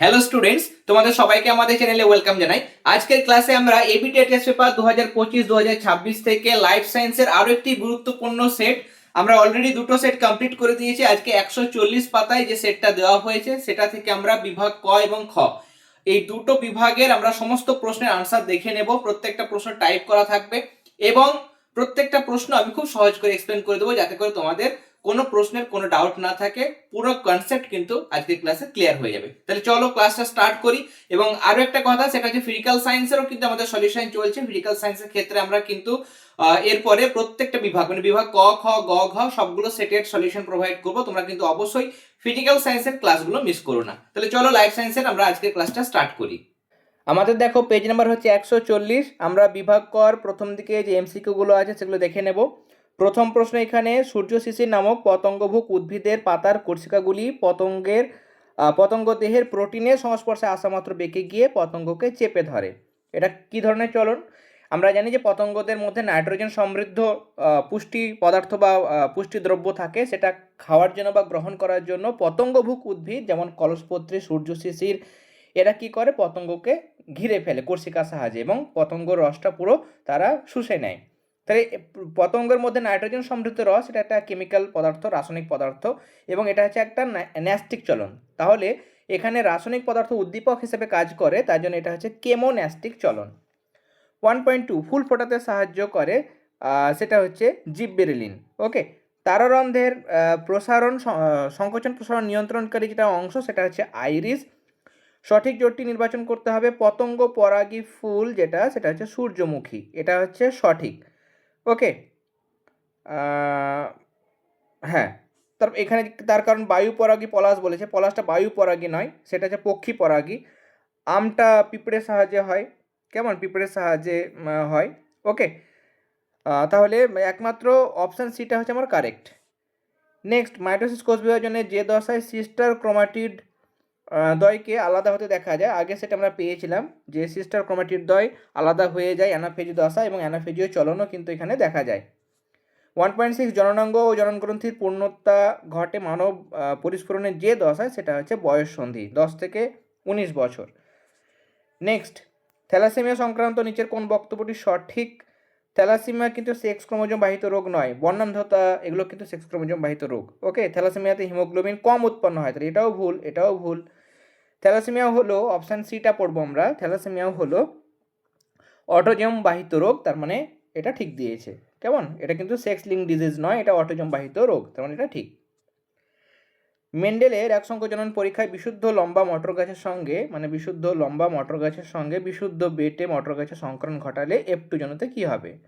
Hello students তোমাদের সবাইকে আমাদের চ্যানেলে ওয়েলকাম জানাই। আজকের ক্লাসে আমরা এবিটি টেস্ট পেপার দু হাজার পঁচিশ দু হাজার ছাব্বিশ থেকে লাইফ সায়েন্সের আরও একটি গুরুত্বপূর্ণ সেট আমরা অলরেডি দুটো সেট কমপ্লিট করে দিয়েছি। আজকে একশো চল্লিশ পাতায় যে সেটটা দেওয়া হয়েছে, সেটা থেকে আমরা বিভাগ ক এবং খ। এই দুটো বিভাগের আমরা সমস্ত প্রশ্নের আনসার দেখে নেব। প্রত্যেকটা প্রশ্ন টাইপ করা থাকবে এবং প্রত্যেকটা প্রশ্ন আমি খুব সহজ করে এক্সপ্লেন করে দেবো, যাতে করে তোমাদের কোনো প্রশ্নের কোনো ডাউট না থাকে, পুরো কনসেপ্ট কিন্তু আজকের ক্লাসে ক্লিয়ার হয়ে যাবে। তাহলে চলো ক্লাসটা স্টার্ট করি। এবং আরও একটা কথা, সেটা হচ্ছে ফিজিক্যাল সায়েন্সেরও কিন্তু আমাদের সলিউশন চলছে। ফিজিক্যাল সায়েন্সের ক্ষেত্রে আমরা কিন্তু এরপরে প্রত্যেকটা বিভাগ মানে বিভাগ ক, খ, গ, ঘ, সবগুলো সেটের সলিউশন প্রোভাইড করব। তোমরা কিন্তু অবশ্যই ফিজিক্যাল সায়েন্সের ক্লাসগুলো মিস করো না। তাহলে চলো লাইফ সায়েন্সের আমরা আজকের ক্লাসটা স্টার্ট করি। আমাদের দেখো পেজ নাম্বার হচ্ছে একশো চল্লিশ। আমরা বিভাগ কর, প্রথম দিকে যে এমসিকিউ গুলো আছে সেগুলো দেখে নেব। প্রথম প্রশ্ন এখানে, সূর্য শিশির নামক পতঙ্গভুক উদ্ভিদের পাতার কোর্সিকাগুলি পতঙ্গের পতঙ্গ দেহের প্রোটিনের সংস্পর্শে আসা মাত্র বেঁকে গিয়ে পতঙ্গকে চেপে ধরে। এটা কি ধরনের চলন? আমরা জানি যে পতঙ্গদের মধ্যে নাইট্রোজেন সমৃদ্ধ পুষ্টি পদার্থ বা পুষ্টি দ্রব্য থাকে। সেটা খাওয়ার জন্য বা গ্রহণ করার জন্য পতঙ্গভুক উদ্ভিদ, যেমন কলসপত্রী, সূর্য শিশির, এরা কি করে? পতঙ্গকে ঘিরে ফেলে কোর্সিকার সাহায্যে এবং পতঙ্গ রসটা পুরো তারা শুষে নেয়। তাহলে পতঙ্গের মধ্যে নাইট্রোজেন সমৃদ্ধ রস, এটা একটা কেমিক্যাল পদার্থ, রাসায়নিক পদার্থ, এবং এটা হচ্ছে একটা ন্যাস্টিক চলন। তাহলে এখানে রাসায়নিক পদার্থ উদ্দীপক হিসেবে কাজ করে, তার জন্য এটা হচ্ছে কেমোন্যাস্টিক চলন। ওয়ান পয়েন্ট টু ফুল ফোটাতে সাহায্য করে সেটা হচ্ছে জিববেরিলিন। ওকে তারারন্ধ্রের প্রসারণ সংকোচন প্রসারণ নিয়ন্ত্রণকারী যেটা অংশ, সেটা হচ্ছে আইরিস। সঠিক জোটটি নির্বাচন করতে হবে, পতঙ্গ পরাগী ফুল যেটা, সেটা হচ্ছে সূর্যমুখী। এটা হচ্ছে সঠিক। ওকে। হ্যাঁ। তার, এখানে তার কারণ বায়ু পরাগী পলাশ বলেছে। পলাশটা বায়ু পরাগী নয়, সেটা হচ্ছে পক্ষী পরাগী। আমটা পিঁপড়ের সাহায্যে হয়। কেমন? পিঁপড়ের সাহায্যে হয়। ওকে। তাহলে একমাত্র অপশান সিটা হচ্ছে আমার কারেক্ট। নেক্সট, মাইটোসিস কোষ বিভাজনে যে দশায় সিস্টার ক্রোমাটিড দয়কে আলাদা হতে দেখা যায়। আগে সেটা আমরা পেয়েছিলাম যে সিস্টার ক্রোমাটিড দয় আলাদা হয়ে যায় অ্যানাফেজি দশা এবং অ্যানাফেজিও চলনও কিন্তু এখানে দেখা যায়। ওয়ান পয়েন্ট সিক্স জননাঙ্গ ও জননগ্রন্থির পূর্ণতা ঘটে মানব পরিস্ফুরণের যে দশায় সেটা হচ্ছে বয়স সন্ধি, দশ থেকে উনিশ বছর। নেক্সট থ্যালাসেমিয়া সংক্রান্ত নিচের কোন বক্তব্যটি সঠিক? থ্যালাসেমিয়া কিন্তু সেক্স ক্রোমোজোম বাহিত রোগ নয়, বর্ণান্ধতা এগুলো কিন্তু সেক্স ক্রোমোজোম বাহিত রোগ। ওকে থ্যালাসেমিয়াতে হিমোগ্লোবিন কম উৎপন্ন হয়, তাহলে এটাও ভুল এটাও ভুল। থ্যালাসেমিয়া হলো অপশান সিটা পড়ব আমরা। থ্যালাসেমিয়া হলো অটোজম বাহিত রোগ, তার মানে এটা ঠিক দিয়েছে। কেমন? এটা কিন্তু সেক্স লিঙ্ক ডিজিজ নয়, এটা অটোজম বাহিত রোগ, তার মানে এটা ঠিক। মেন্ডেলের এক পরীক্ষায় বিশুদ্ধ লম্বা মটর গাছের সঙ্গে মানে বিশুদ্ধ লম্বা মটর গাছের সঙ্গে বিশুদ্ধ বেটে মটর গাছের সংকরণ ঘটালে এফ টু জনতে কী হবে?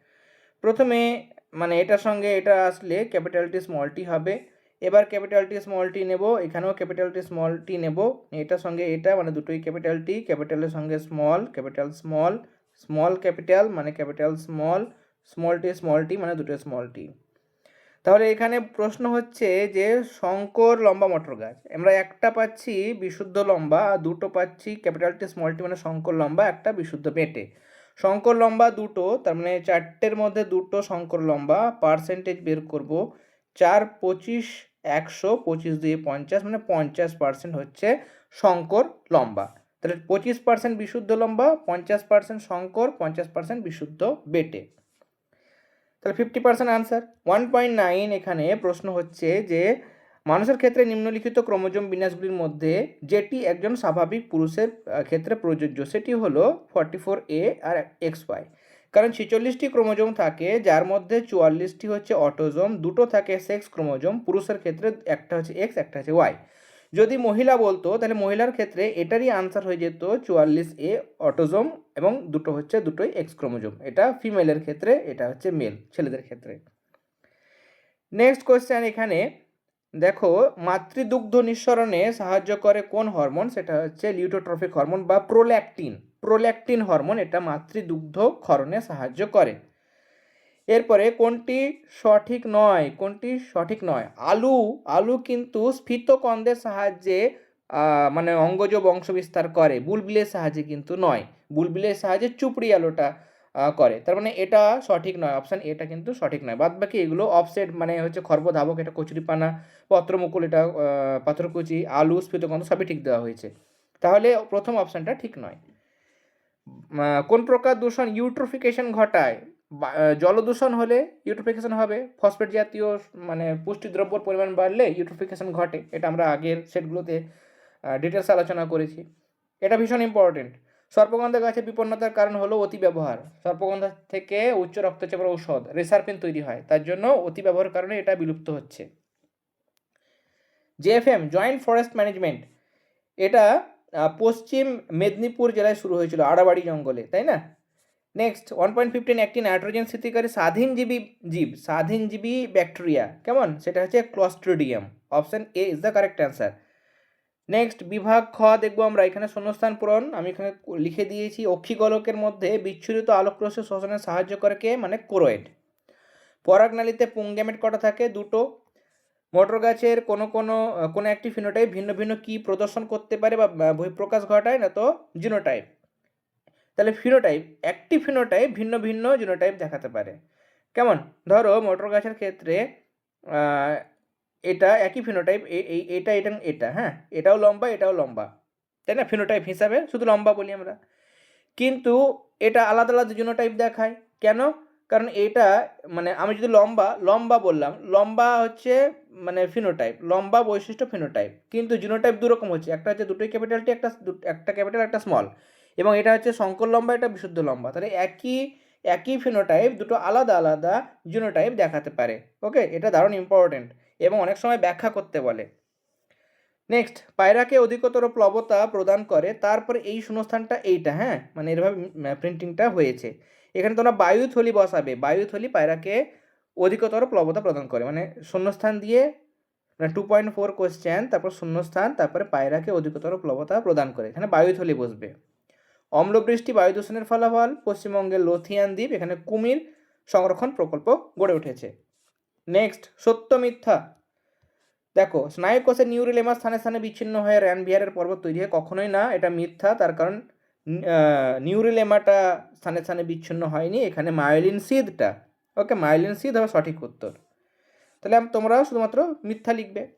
প্রথমে মানে এটার সঙ্গে এটা আসলে ক্যাপিটাল টি স্মল টি হবে। এবার ক্যাপিটাল টি স্মল টি নেব, এখানেও ক্যাপিটাল টি স্মল টি নেব এটার সঙ্গে এটা মানে দুটোই ক্যাপিটাল টি ক্যাপিটালের সঙ্গে small capital small small capital মানে capital small small T small T মানে দুটো স্মল টি তাহলে এখানে প্রশ্ন হচ্ছে যে শঙ্কর লম্বা মটর গাছ, আমরা একটা পাচ্ছি বিশুদ্ধ লম্বা আর দুটো পাচ্ছি ক্যাপিটাল টি স্মল টি মানে শঙ্কর লম্বা, একটা বিশুদ্ধ বেটে শঙ্কর লম্বা দুটো, তার মানে চারটের মধ্যে দুটো শঙ্কর লম্বা পার্সেন্টেজ বের করব, চার পঁচিশ একশো পঁচিশ দিয়ে পঞ্চাশ মানে পঞ্চাশ পার্সেন্ট হচ্ছে শঙ্কর লম্বা। তাহলে পঁচিশ পার্সেন্ট বিশুদ্ধ লম্বা, পঞ্চাশ পার্সেন্ট শঙ্কর, পঞ্চাশ পার্সেন্ট বিশুদ্ধ বেটে। তাহলে fifty percent answer one point nine এখানে প্রশ্ন হচ্ছে যে, মানুষের ক্ষেত্রে নিম্নলিখিত ক্রোমোজোম বিন্যাসগুলির মধ্যে যেটি একজন স্বাভাবিক পুরুষের ক্ষেত্রে প্রযোজ্য, সেটি হলো ফর্টি ফোর এ আর এক্স ওয়াই কারণ ছেচল্লিশটি ক্রোমোজোম থাকে, যার মধ্যে চুয়াল্লিশটি হচ্ছে অটোজোম, দুটো থাকে সেক্স ক্রোমোজোম, পুরুষের ক্ষেত্রে একটা হচ্ছে এক্স, একটা হচ্ছে ওয়াই। যদি মহিলা বলতো, তাহলে মহিলার ক্ষেত্রে এটারই আনসার হয়ে যেত চুয়াল্লিশ এ অটোজোম এবং দুটো হচ্ছে দুটোই এক্স ক্রোমোজোম। এটা ফিমেলের ক্ষেত্রে, এটা হচ্ছে মেল, ছেলেদের ক্ষেত্রে। নেক্সট কোয়েশ্চেন এখানে, দেখো, মাতৃদুগ্ধ নিঃসরণে সাহায্য করে কোন হরমোন? সেটা হচ্ছে লিউটোট্রফিক হরমোন বা প্রোল্যাকটিন। প্রোল্যাকটিন হরমোন, এটা মাতৃদুগ্ধ ক্ষরণে সাহায্য করে। এরপরে কোনটি সঠিক নয়? কোনটি সঠিক নয়? আলু আলু কিন্তু স্ফীতকন্দের সাহায্যে মানে অঙ্গজ বংশ বিস্তার করে। বুলবিলের সাহায্যে কিন্তু নয়। বুলবিলের সাহায্যে চুপড়ি আলুটা করে। তার মানে এটা সঠিক নয়। অপশান এটা কিন্তু সঠিক নয়। বাদ বাকি এগুলো অফসেট মানে হচ্ছে খর্বধাবক, এটা কচুরিপানা, পত্রমুকুল, এটা পাথরকুচি, আলু স্ফীতকন্দ সবই ঠিক দেওয়া হয়েছে। তাহলে প্রথম অপশানটা ঠিক নয়। কোন প্রকার দূষণ ইউট্রোফিকেশন ঘটায়? জলদূষণ হলে ইউট্রোফিকেশন হবে ফসফেট জাতীয় মানে পুষ্টিদ্রব্যর পরিমাণ বাড়লে ইউট্রোফিকেশন ঘটে। এটা আমরা আগের সেটগুলোতে ডিটেলস আলোচনা করেছি। এটা ভীষণ ইম্পর্টেন্ট সর্পগন্ধা গাছের বিপন্নতার কারণ হলো অতি ব্যবহার। সর্পগন্ধা থেকে উচ্চ রক্তচাপের ঔষধ, রেসারপিন তৈরি হয়। তার জন্য অতি ব্যবহারের কারণে এটা বিলুপ্ত হচ্ছে। জেএফএম জয়েন্ট ফরেস্ট ম্যানেজমেন্ট এটা পশ্চিম মেদিনীপুর জেলায় শুরু হয়েছিল আড়াবাড়ি জঙ্গলে, তাই না? নেক্সট ওয়ান পয়েন্ট ফিফটিন একটি নাইট্রোজেন স্থিতিকারী স্বাধীনজীবী জীব, স্বাধীনজীবী ব্যাকটেরিয়া কেমন? সেটা হচ্ছে Clostridium option A is the correct answer next বিভাগ খ দেখব আমরা, এখানে শূন্যস্থান পূরণ, আমি এখানে লিখে দিয়েছি, অক্ষিগোলকের মধ্যে বিচ্ছুরিত আলোকরশ্মি শোষণে সাহায্য করে কে? মানে কোরোয়েড। পরাগনালীতে পুংগ্যামেট কটা থাকে? দুটো। মটর গাছের কোনো কোনো কোনো একটি ফিনোটাইপ ভিন্ন ভিন্ন কি প্রদর্শন করতে পারে বা বা, বহিঃপ্রকাশ ঘটায় না তো জিনোটাইপ তাহলে ফিনোটাইপ একটি ফিনোটাইপ ভিন্ন ভিন্ন জিনোটাইপ দেখাতে পারে। কেমন? ধরো মটর গাছের ক্ষেত্রে এটা একই ফিনোটাইপ এই এটা এটা এটা হ্যাঁ? এটাও লম্বা এটাও লম্বা। তাই না? ফিনোটাইপ হিসাবে, শুধু লম্বা বলি আমরা। কিন্তু এটা আলাদা আলাদা জিনোটাইপ দেখায়। কেন? কারণ এটা মানে আমি যদি লম্বা লম্বা বললাম, লম্বা হচ্ছে মানে ফিনোটাইপ লম্বা বৈশিষ্ট্য ফিনোটাইপ কিন্তু জিনোটাইপ দুরকম হচ্ছে, একটা হচ্ছে দুটোই ক্যাপিটালটি একটা একটা ক্যাপিটাল একটা স্মল এবং এটা হচ্ছে সংকর লম্বা, এটা বিশুদ্ধ লম্বা, তাহলে একই একই ফিনোটাইপ দুটো আলাদা আলাদা জিনোটাইপ দেখাতে পারে ওকে এটা দারুণ ইম্পর্টেন্ট এবং অনেক সময় ব্যাখ্যা করতে বলে। নেক্সট পায়রাকে অধিকতর প্লবতা প্রদান করে, তারপরে এই শূন্যস্থানটা এইটা হ্যাঁ? মানে এরভাবে প্রিন্টিংটা হয়েছে। এখানে তোমরা বায়ুথলি বসাবে, বায়ুথলি পায়রাকে অধিকতর প্লবতা প্রদান করে। মানে শূন্যস্থান দিয়ে মানে টু পয়েন্ট ফোর কোশ্চেন তারপর শূন্যস্থান, তারপরে পায়রাকে অধিকতর প্লবতা প্রদান করে। এখানে বায়ুথলি বসবে। অম্লবৃষ্টি বায়ু দূষণের ফলাফল পশ্চিমবঙ্গের লোথিয়ান দ্বীপ, এখানে কুমির সংরক্ষণ প্রকল্প গড়ে উঠেছে। নেক্সট সত্য মিথ্যা। দেখো, স্নায়ুকোষের নিউরিলেমা স্থানে স্থানে বিচ্ছিন্ন হয়ে র্যানভিয়ারের পর্বত তৈরি হয়, কখনোই না। এটা মিথ্যা, তার কারণ নিউরিলেমাটা স্থানে স্থানে বিচ্ছিন্ন হয়নি। এখানে মায়োলিন সিদটা ওকে মায়োলিন সিদ হবে সঠিক উত্তর। তাহলে আম- তোমরা শুধুমাত্র মিথ্যা লিখবে।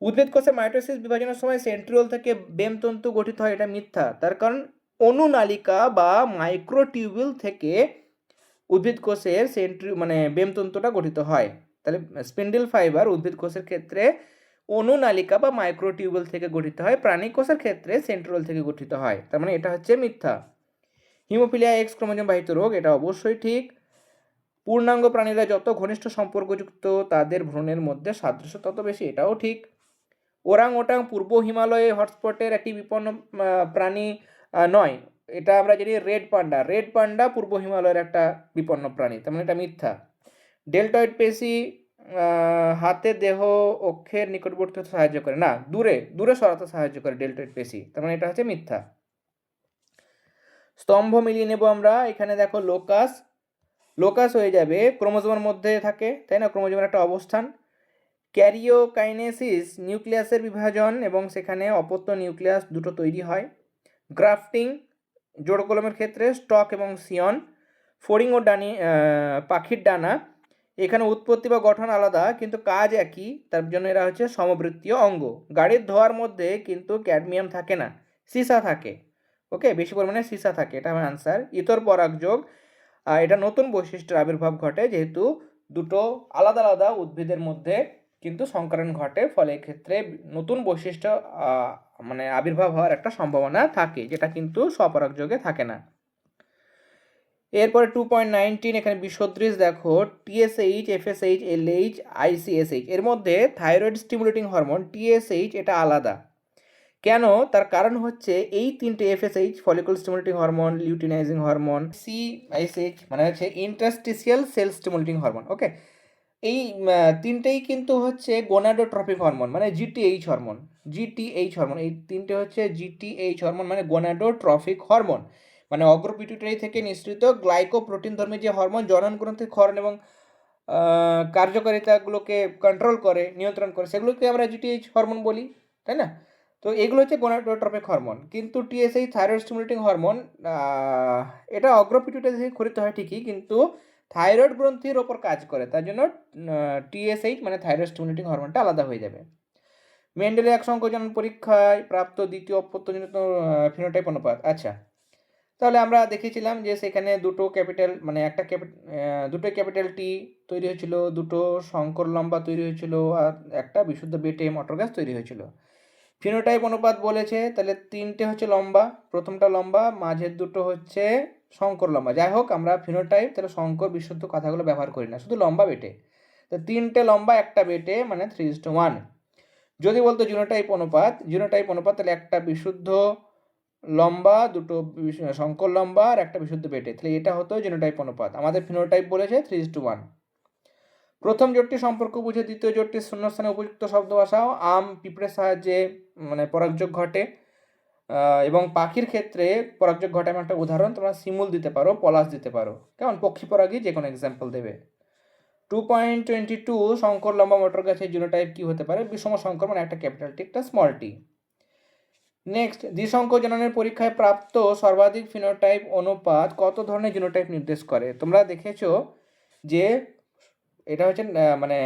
উদ্ভিদ কোষে মাইটোসিস বিভাজনের সময় সেন্ট্রিওল থেকে বেমতন্তু গঠিত হয়, এটা মিথ্যা। তার কারণ অনুনালিকা বা মাইক্রোটিউবিউল থেকে উদ্ভিদ কোষের সেন্ট্রি মানে বেমতন্তুটা গঠিত হয়। তাহলে স্পিন্ডেল ফাইবার উদ্ভিদ কোষের ক্ষেত্রে অনুনালিকা বা মাইক্রোটিউবুল থেকে গঠিত হয়, প্রাণী কোষের ক্ষেত্রে সেন্ট্রোল থেকে গঠিত হয়। তার মানে এটা হচ্ছে মিথ্যা। হিমোফিলিয়া এক্স ক্রোমোজোম বাহিত রোগ, এটা অবশ্যই ঠিক। পূর্ণাঙ্গ প্রাণীরা যত ঘনিষ্ঠ সম্পর্কযুক্ত তাদের ভ্রণের মধ্যে সাদৃশ্য তত বেশি, এটাও ঠিক। ওরাং ওটাং পূর্ব হিমালয়ে হটস্পটের একটি বিপন্ন প্রাণী নয়। এটা আমরা জানি রেড পান্ডা। রেড পান্ডা পূর্ব হিমালয়ের একটা বিপন্ন প্রাণী, তার মানে এটা মিথ্যা। ডেল্টয়েড পেশি হাতে দেহ, অক্ষের নিকটবর্তী হতে সাহায্য করে। না, দূরে দূরে সরাতে সাহায্য করে ডেল্টয়েড পেশি, তার মানে এটা হচ্ছে মিথ্যা। স্তম্ভ মিলিয়ে নেব আমরা। এখানে দেখো লোকাস লোকাস হয়ে যাবে, ক্রোমোজোমের মধ্যে থাকে, তাই না? ক্রোমোজোমের একটা অবস্থান। ক্যারিওকাইনেসিস নিউক্লিয়াসের বিভাজন এবং সেখানে অপত্য নিউক্লিয়াস দুটো তৈরি হয়। গ্রাফটিং জোড় কলমের ক্ষেত্রে স্টক এবং সিয়ন, ফোরিং ও ডানি পাখির ডানা। এখানে উৎপত্তি বা গঠন আলাদা, কিন্তু কাজ একই, তার জন্য এরা হচ্ছে সমবৃত্তীয় অঙ্গ। গাড়ির ধোয়ার মধ্যে কিন্তু ক্যাডমিয়াম থাকে না, সীসা থাকে। ওকে? বেশি পরিমাণে সীসা থাকে, এটা আমার আনসার ইতর পরাগযোগ এটা নতুন বৈশিষ্ট্যের আবির্ভাব ঘটে যেহেতু দুটো আলাদা আলাদা উদ্ভিদের মধ্যে কিন্তু সংকরণ ঘটে, ফলে এক্ষেত্রে নতুন বৈশিষ্ট্য মানে আবির্ভাব হওয়ার একটা সম্ভাবনা থাকে, যেটা কিন্তু স্বপরাগযোগে থাকে না। এরপরে টু পয়েন্ট নাইনটিন এখানে বিসদৃশ দেখো টিএসএইচ এফএসএইচ এলএইচ আইসিএসএইচ এর মধ্যে থাইরয়েড স্টিমুলেটিং হরমোন টিএসএইচ এটা আলাদা। কেন? তার কারণ হচ্ছে এই তিনটে FSH follicle stimulating hormone luteinizing hormone ICSH মানে হচ্ছে interstitial cell stimulating hormone okay এই তিনটেই কিন্তু হচ্ছে গোনাডোট্রপিক হরমোন মানে জিটিএইচ হরমোন জিটিএইচ হরমোন এই তিনটে হচ্ছে জিটিএইচ হরমোন মানে গোনাডোট্রফিক হরমোন মানে অগ্রপিটুটারি থেকে নিঃসৃত গ্লাইকোপ্রোটিন ধর্মী যে হরমোন জনন গ্রন্থির ক্ষরণ এবং কার্যকারিতাগুলোকে কন্ট্রোল করে, নিয়ন্ত্রণ করে, সেগুলোকে আমরা জিটিএইচ হরমোন বলি, তাই না? তো এগুলো হচ্ছে গোনাডোট্রপিক হরমোন কিন্তু টিএসএই থাইরয়েড স্টিমুলেটিং হরমোন এটা অগ্রপিটুটারি থেকে খরিত হয় ঠিকই, কিন্তু থাইরয়েড গ্রন্থির ওপর কাজ করে। তার জন্য টিএসএইচ মানে থাইরয়েড স্টিমুলেটিং হরমোনটা আলাদা হয়ে যাবে। মেন্ডেলের এক সংকোচন পরীক্ষায় প্রাপ্ত দ্বিতীয় অপত্যজনিত ফিনোটাইপ অনুপাত। আচ্ছা তাহলে আমরা দেখেছিলাম যে সেখানে দুটো ক্যাপিটাল মানে একটা দুটো ক্যাপিটাল টি তৈরি হয়েছিল, দুটো শঙ্কর লম্বা তৈরি হয়েছিল, আর একটা বিশুদ্ধ বেটে মটর গাছ তৈরি হয়েছিল। ফিনোটাইপ অনুপাত বলেছে, তাহলে তিনটে হচ্ছে লম্বা, প্রথমটা লম্বা, মাঝের দুটো হচ্ছে শঙ্কর লম্বা। যাই হোক, আমরা ফিনোটাইপ তাহলে শঙ্কর বিশুদ্ধ কথাগুলো ব্যবহার করি না, শুধু লম্বা বেটে। তো তিনটে লম্বা, একটা বেটে মানে থ্রি টু ওয়ান যদি বলতো জিনোটাইপ অনুপাত জিনোটাইপ অনুপাত তাহলে একটা বিশুদ্ধ লম্বা, দুটো শঙ্কর লম্বা আর একটা বিশুদ্ধ বেটে। তাহলে এটা হতো জিনোটাইপ অনুপাত। আমাদের ফিনোটাইপ বলেছে থ্রি টু ওয়ান প্রথম জোটটি সম্পর্ক বুঝে, দ্বিতীয় জোটটির শূন্যস্থানে উপযুক্ত শব্দ ভাষাও আম পিঁপড়ের সাহায্যে মানে পরাগযোগ ঘটে। এবং পাখির ক্ষেত্রে পরাগযোগ ঘটে এমন একটা উদাহরণ, তোমরা শিমুল দিতে পারো, পলাশ দিতে পারো। কেমন? পক্ষী পরাগই যে কোনো এক্সাম্পল দেবে। টু পয়েন্ট টোয়েন্টি টু শঙ্কর, লম্বা মোটর গাছের জিনোটাইপ কী হতে পারে? বিষম শঙ্কর মানে একটা ক্যাপিটাল টি একটা স্মল টি নেক্সট দ্বিসংখ্য জননের পরীক্ষায় প্রাপ্ত সর্বাধিক ফিনোটাইপ অনুপাত কত ধরনের জিনোটাইপ নির্দেশ করে? তোমরা দেখেছ যে এটা হচ্ছে মানে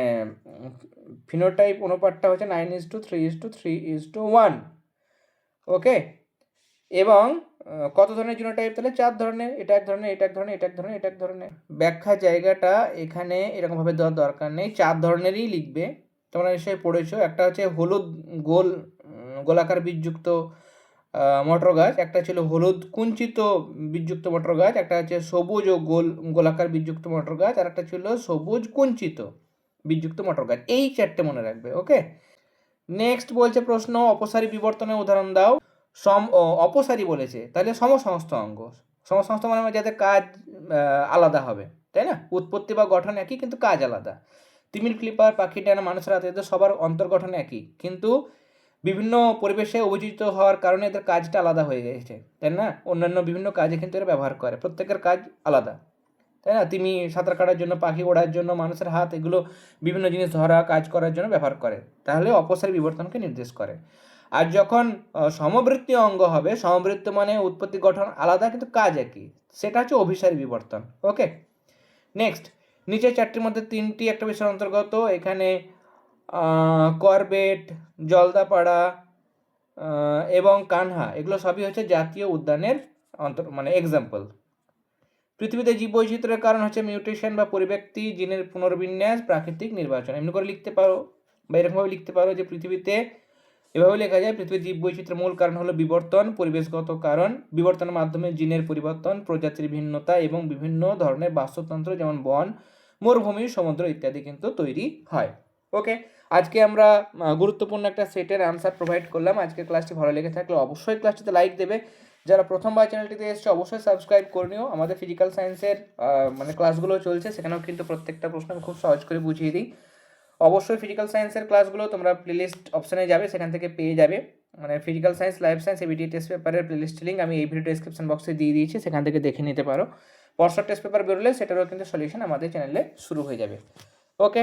ফিনোটাইপ অনুপাতটা হচ্ছে nine is to three is to three is to one okay এবং কত ধরনের জিনোটাইপ তাহলে? চার ধরনের, এটা এক ধরনের, এটা এক ধরনের, এটা এক ধরনের, এটা এক ধরনের। ব্যাখ্যা জায়গাটা এখানে এরকমভাবে দেওয়ার দরকার নেই, চার ধরনেরই লিখবে। তোমরা নিশ্চয়ই পড়েছো, একটা হচ্ছে হলুদ গোল গোলাকার বীজযুক্ত মটর গাছ, একটা ছিল হলুদ কুঞ্চিত বীজযুক্ত মটর গাছ, একটা হচ্ছে সবুজ ও গোল, গোলাকার বীজযুক্ত মটর গাছ, আর একটা ছিল সবুজ কুঞ্চিত বীজযুক্ত মটর গাছ। এই চারটে মনে রাখবে ওকে নেক্সট বলছে প্রশ্ন, অপসারী বিবর্তনের উদাহরণ দাও। সম অপসারী বলেছে, তাহলে সমসমস্ত অঙ্গ। সমসমস্ত মানে যাদের কাজ আলাদা হবে, তাই না? উৎপত্তি বা গঠন একই, কিন্তু কাজ আলাদা। তিমির, ক্লিপার পাখি ডানা, মানুষের হাতে সবার অন্তর্গঠন একই, কিন্তু বিভিন্ন পরিবেশে অভিযোজিত হওয়ার কারণে এদের কাজটা আলাদা হয়ে গেছে, তাই না? অন্যান্য বিভিন্ন কাজে কিন্তু এরা ব্যবহার করে, প্রত্যেকের কাজ আলাদা, তাই না? তিমি সাঁতার কাটার জন্য, পাখি ওড়ার জন্য, মানুষের হাত, এগুলো বিভিন্ন জিনিস ধরা, কাজ করার জন্য ব্যবহার করে, তাহলে অপসারী বিবর্তনকে নির্দেশ করে। আর যখন সমবৃত্তীয় অঙ্গ হবে, সমবৃত্ত মানে উৎপত্তি গঠন আলাদা, কিন্তু কাজ একই, সেটা হচ্ছে অভিসারী বিবর্তন ওকে নেক্সট নিচের চারটির মধ্যে তিনটি একটা বিষয়ের অন্তর্গত, এখানে করবেট, জলদাপাড়া এবং কানহা, এগুলো সবই হচ্ছে জাতীয় উদ্যানের অন্তর মানে এক্সাম্পল পৃথিবীতে জীব বৈচিত্র্যের কারণ হচ্ছে মিউটেশন বা পরিব্যক্তি, জিনের পুনর্বিন্যাস, প্রাকৃতিক নির্বাচন। এমনি করে লিখতে পারো বা এরকমভাবে লিখতে পারো যে পৃথিবীতে এভাবে লেখা যায়, পৃথিবীর জীব বৈচিত্র্যের মূল কারণ হলো বিবর্তন, পরিবেশগত কারণ, বিবর্তনের মাধ্যমে জিনের পরিবর্তন, প্রজাতির ভিন্নতা এবং বিভিন্ন ধরনের বাস্তুতন্ত্র যেমন বন, মরুভূমি, সমুদ্র ইত্যাদি কিন্তু তৈরি হয়। ওকে আজকে আমরা গুরুত্বপূর্ণ একটা সেটের অ্যান্সার প্রোভাইড করলাম। আজকে ক্লাসটি ভালো লেগে থাকলে অবশ্যই ক্লাসটিতে লাইক দেবে। যারা প্রথমবার চ্যানেলটিতে এসছে, অবশ্যই সাবস্ক্রাইব করে নিও। আমাদের ফিজিক্যাল সায়েন্সের মানে ক্লাসগুলো চলছে, সেখানেও কিন্তু প্রত্যেকটা প্রশ্ন খুব সহজ করে বুঝিয়ে দিই। অবশ্যই ফিজিক্যাল সায়েন্সের ক্লাসগুলো তোমরা প্লেলিস্ট অপশানে যাবে, সেখান থেকে পেয়ে যাবে। মানে physical science life science ABT test পেপারের প্লেলিস্ট লিঙ্ক আমি এই ভিডিও ডিসক্রিপশন বক্সে দিয়ে দিয়েছি, সেখান থেকে দেখে নিতে পারো। পরশর টেস্ট পেপার বেরোলে সেটারও কিন্তু সলিউশন আমাদের চ্যানেলে শুরু হয়ে যাবে। ওকে